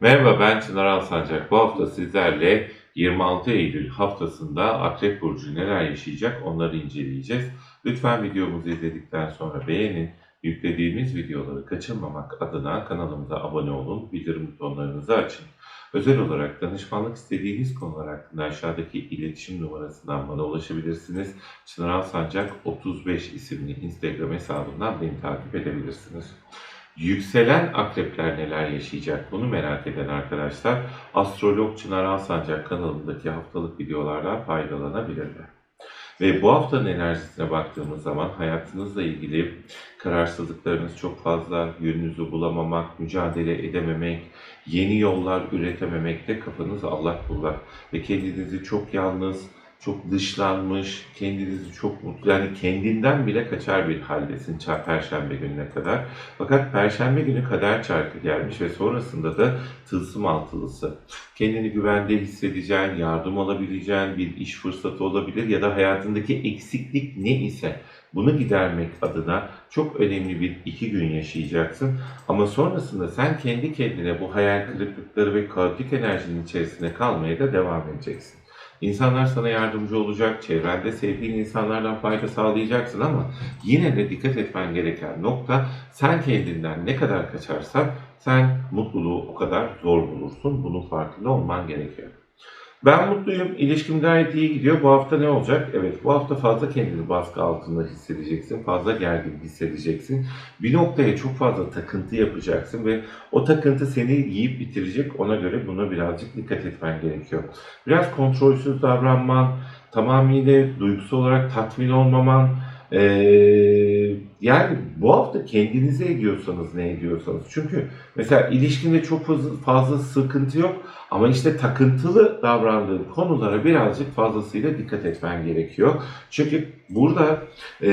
Merhaba ben Çınar Alsancak. Bu hafta sizlerle 26 Eylül haftasında Akrep Burcu neler yaşayacak onları inceleyeceğiz. Lütfen videomuzu izledikten sonra beğenin. Yüklediğimiz videoları kaçırmamak adına kanalımıza abone olun. Bildirim butonlarınızı açın. Özel olarak danışmanlık istediğiniz konular hakkında aşağıdaki iletişim numarasından bana ulaşabilirsiniz. Çınar Alsancak 35 isimli Instagram hesabından beni takip edebilirsiniz. Yükselen akrepler neler yaşayacak bunu merak eden arkadaşlar Astrolog Çınar Alsancak kanalındaki haftalık videolardan faydalanabilirler. Ve bu haftanın enerjisine baktığımız zaman hayatınızla ilgili kararsızlıklarınız çok fazla, yönünüzü bulamamak, mücadele edememek, yeni yollar üretememekte kafanız allak bullak ve kendinizi çok yalnız, çok dışlanmış, kendinizi çok mutlu, yani kendinden bile kaçar bir haldesin Perşembe gününe kadar. Fakat Perşembe günü kader çarkı gelmiş ve sonrasında da tılsım altılısı. Kendini güvende hissedeceğin, yardım alabileceğin bir iş fırsatı olabilir ya da hayatındaki eksiklik ne ise bunu gidermek adına çok önemli bir iki gün yaşayacaksın. Ama sonrasında sen kendi kendine bu hayal kırıklıkları ve kaotik enerjinin içerisinde kalmaya da devam edeceksin. İnsanlar sana yardımcı olacak, çevrende sevdiğin insanlardan fayda sağlayacaksın ama yine de dikkat etmen gereken nokta sen kendinden ne kadar kaçarsan sen mutluluğu o kadar zor bulursun. Bunun farkında olman gerekiyor. Ben mutluyum. İlişkim gayet iyi gidiyor. Bu hafta ne olacak? Evet bu hafta fazla kendini baskı altında hissedeceksin. Fazla gergin hissedeceksin. Bir noktaya çok fazla takıntı yapacaksın ve o takıntı seni yiyip bitirecek. Ona göre buna birazcık dikkat etmen gerekiyor. Biraz kontrolsüz davranman, tamamıyla duygusal olarak tatmin olmaman, ee, yani bu hafta kendinize ediyorsanız ne ediyorsanız. Çünkü mesela ilişkinde çok fazla, fazla sıkıntı yok ama işte takıntılı davrandığın konulara birazcık fazlasıyla dikkat etmen gerekiyor. Çünkü burada e,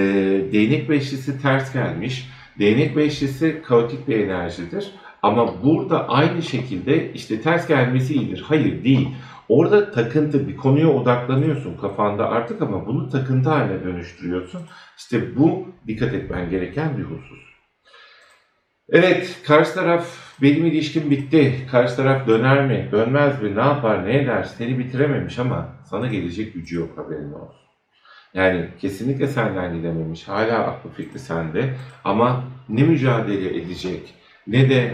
değnek beşlisi ters gelmiş. Değnek beşlisi kaotik bir enerjidir. Ama burada aynı şekilde işte ters gelmesi iyidir. Hayır değil. Orada takıntı bir konuya odaklanıyorsun kafanda artık ama bunu takıntı haline dönüştürüyorsun. İşte bu dikkat etmen gereken bir husus. Evet, karşı taraf benim ilişkim bitti. Karşı taraf döner mi, dönmez mi, ne yapar, ne eder, seni bitirememiş ama sana gelecek gücü yok haberin olsun. Yani kesinlikle senden gidememiş. Hala aklı fikri sende ama ne mücadele edecek ne de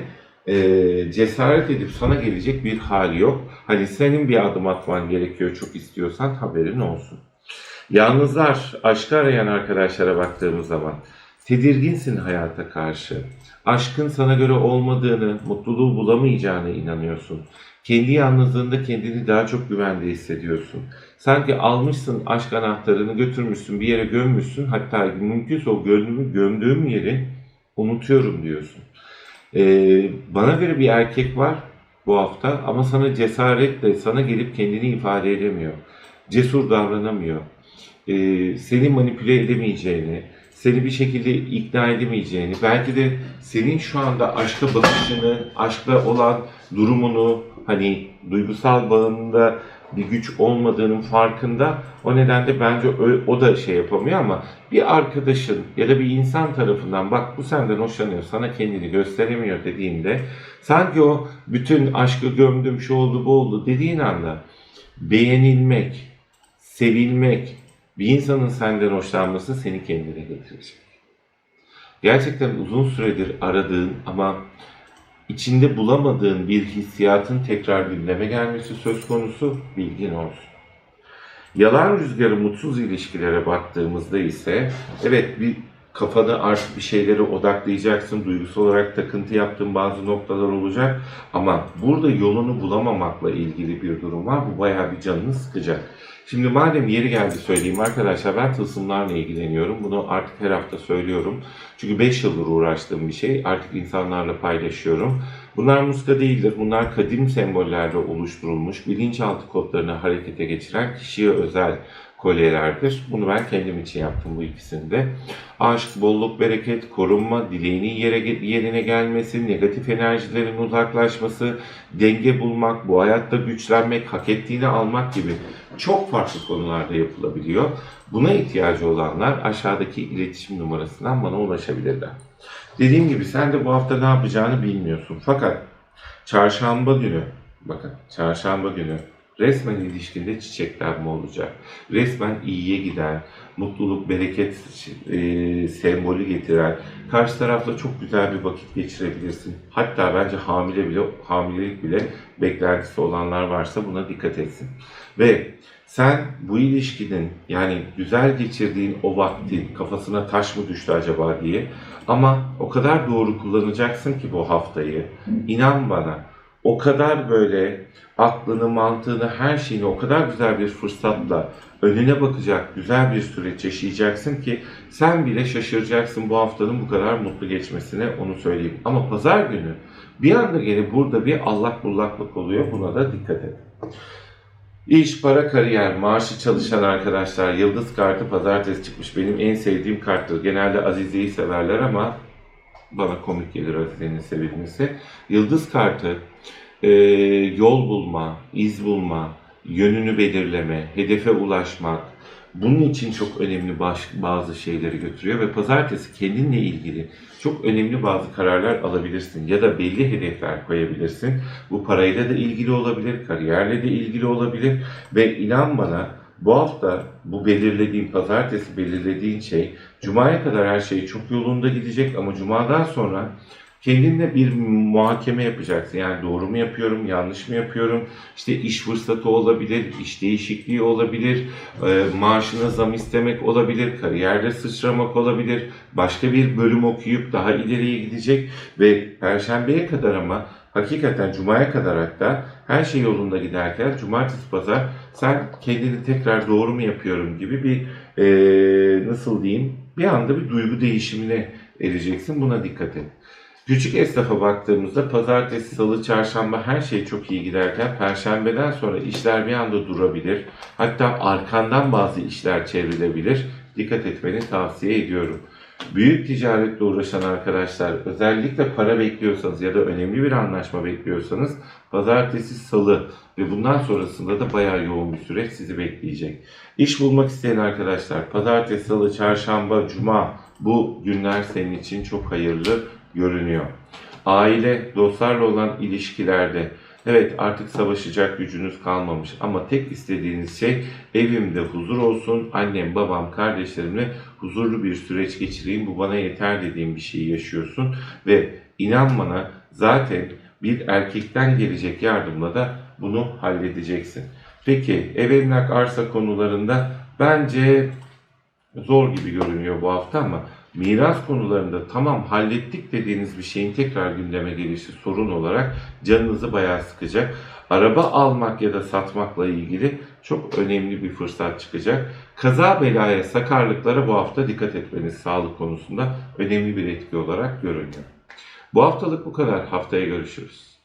e, cesaret edip sana gelecek bir hali yok. Hani senin bir adım atman gerekiyor çok istiyorsan haberin olsun. Yalnızlar, aşkı arayan arkadaşlara baktığımız zaman tedirginsin hayata karşı. Aşkın sana göre olmadığını, mutluluğu bulamayacağına inanıyorsun. Kendi yalnızlığında kendini daha çok güvende hissediyorsun. Sanki almışsın aşk anahtarını götürmüşsün bir yere gömmüşsün. Hatta mümkünse o gönlümü gömdüğüm yeri unutuyorum diyorsun. Ee, bana göre bir erkek var bu hafta ama sana cesaretle sana gelip kendini ifade edemiyor. Cesur davranamıyor. Ee, seni manipüle edemeyeceğini, seni bir şekilde ikna edemeyeceğini, belki de senin şu anda aşka bakışını, aşkla olan durumunu, hani duygusal bağında bir güç olmadığının farkında. O nedenle bence o, o da şey yapamıyor ama bir arkadaşın ya da bir insan tarafından bak bu senden hoşlanıyor, sana kendini gösteremiyor dediğinde sanki o bütün aşkı gömdüm, şu oldu, bu oldu dediğin anda beğenilmek, sevilmek, bir insanın senden hoşlanması seni kendine getirecek. Gerçekten uzun süredir aradığın ama içinde bulamadığın bir hissiyatın tekrar gündeme gelmesi söz konusu bilgin olsun. Yalan rüzgarı mutsuz ilişkilere baktığımızda ise evet bir kafanı artık bir şeylere odaklayacaksın. Duygusal olarak takıntı yaptığın bazı noktalar olacak. Ama burada yolunu bulamamakla ilgili bir durum var. Bu bayağı bir canını sıkacak. Şimdi madem yeri geldi söyleyeyim arkadaşlar ben tılsımlarla ilgileniyorum. Bunu artık her hafta söylüyorum. Çünkü 5 yıldır uğraştığım bir şey. Artık insanlarla paylaşıyorum. Bunlar muska değildir. Bunlar kadim sembollerle oluşturulmuş, bilinçaltı kodlarını harekete geçiren kişiye özel kolyelerdir. Bunu ben kendim için yaptım bu ikisinde. Aşk, bolluk, bereket, korunma, dileğinin yere, yerine gelmesi, negatif enerjilerin uzaklaşması, denge bulmak, bu hayatta güçlenmek, hak ettiğini almak gibi çok farklı konularda yapılabiliyor. Buna ihtiyacı olanlar aşağıdaki iletişim numarasından bana ulaşabilirler. Dediğim gibi sen de bu hafta ne yapacağını bilmiyorsun. Fakat Çarşamba günü, bakın çarşamba günü resmen ilişkinde çiçeklenme olacak. Resmen iyiye giden, mutluluk, bereket e, sembolü getiren, karşı tarafla çok güzel bir vakit geçirebilirsin. Hatta bence hamile bile, hamilelik bile beklentisi olanlar varsa buna dikkat etsin. Ve sen bu ilişkinin yani güzel geçirdiğin o vaktin kafasına taş mı düştü acaba diye ama o kadar doğru kullanacaksın ki bu haftayı. İnan bana o kadar böyle aklını, mantığını, her şeyini o kadar güzel bir fırsatla önüne bakacak güzel bir süreç yaşayacaksın ki sen bile şaşıracaksın bu haftanın bu kadar mutlu geçmesine onu söyleyeyim. Ama pazar günü bir anda gene burada bir allak bullaklık oluyor buna da dikkat et. İş, para, kariyer, maaşı çalışan arkadaşlar yıldız kartı pazartesi çıkmış. Benim en sevdiğim karttır. Genelde Azize'yi severler ama bana komik gelir Azize'nin sevilmesi. Yıldız kartı e, yol bulma, iz bulma, yönünü belirleme, hedefe ulaşmak. Bunun için çok önemli bazı şeyleri götürüyor ve pazartesi kendinle ilgili çok önemli bazı kararlar alabilirsin ya da belli hedefler koyabilirsin. Bu parayla da ilgili olabilir, kariyerle de ilgili olabilir ve inan bana bu hafta bu belirlediğin pazartesi belirlediğin şey Cuma'ya kadar her şey çok yolunda gidecek ama Cuma'dan sonra kendinle bir muhakeme yapacaksın. Yani doğru mu yapıyorum, yanlış mı yapıyorum? İşte iş fırsatı olabilir, iş değişikliği olabilir, e, maaşına zam istemek olabilir, kariyerde sıçramak olabilir, başka bir bölüm okuyup daha ileriye gidecek ve Perşembeye kadar ama hakikaten Cuma'ya kadar hatta her şey yolunda giderken Cumartesi Pazar sen kendini tekrar doğru mu yapıyorum gibi bir e, nasıl diyeyim bir anda bir duygu değişimine ereceksin. Buna dikkat et. Küçük esnafa baktığımızda pazartesi, salı, çarşamba her şey çok iyi giderken perşembeden sonra işler bir anda durabilir. Hatta arkandan bazı işler çevrilebilir. Dikkat etmeni tavsiye ediyorum. Büyük ticaretle uğraşan arkadaşlar özellikle para bekliyorsanız ya da önemli bir anlaşma bekliyorsanız pazartesi, salı ve bundan sonrasında da bayağı yoğun bir süreç sizi bekleyecek. İş bulmak isteyen arkadaşlar pazartesi, salı, çarşamba, cuma bu günler senin için çok hayırlı görünüyor. Aile, dostlarla olan ilişkilerde evet artık savaşacak gücünüz kalmamış ama tek istediğiniz şey evimde huzur olsun, annem, babam, kardeşlerimle huzurlu bir süreç geçireyim, bu bana yeter dediğim bir şeyi yaşıyorsun ve inan bana zaten bir erkekten gelecek yardımla da bunu halledeceksin. Peki ev emlak arsa konularında bence zor gibi görünüyor bu hafta ama miras konularında tamam hallettik dediğiniz bir şeyin tekrar gündeme gelişi sorun olarak canınızı bayağı sıkacak. Araba almak ya da satmakla ilgili çok önemli bir fırsat çıkacak. Kaza belaya, sakarlıklara bu hafta dikkat etmeniz sağlık konusunda önemli bir etki olarak görünüyor. Bu haftalık bu kadar. Haftaya görüşürüz.